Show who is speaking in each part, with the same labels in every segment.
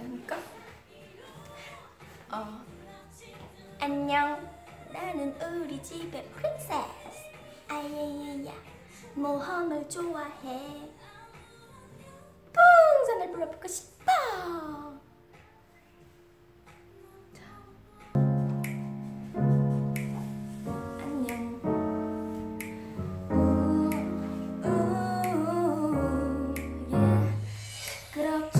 Speaker 1: 그러니까? 어 안녕. 나는 우리 집의 프린세스. 아예예야. 모험을 좋아해. 풍선을 불어보고 싶어. 바쁘죠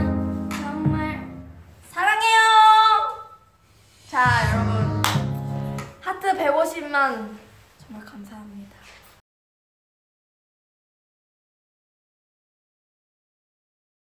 Speaker 1: 150만 정말 감사합니다.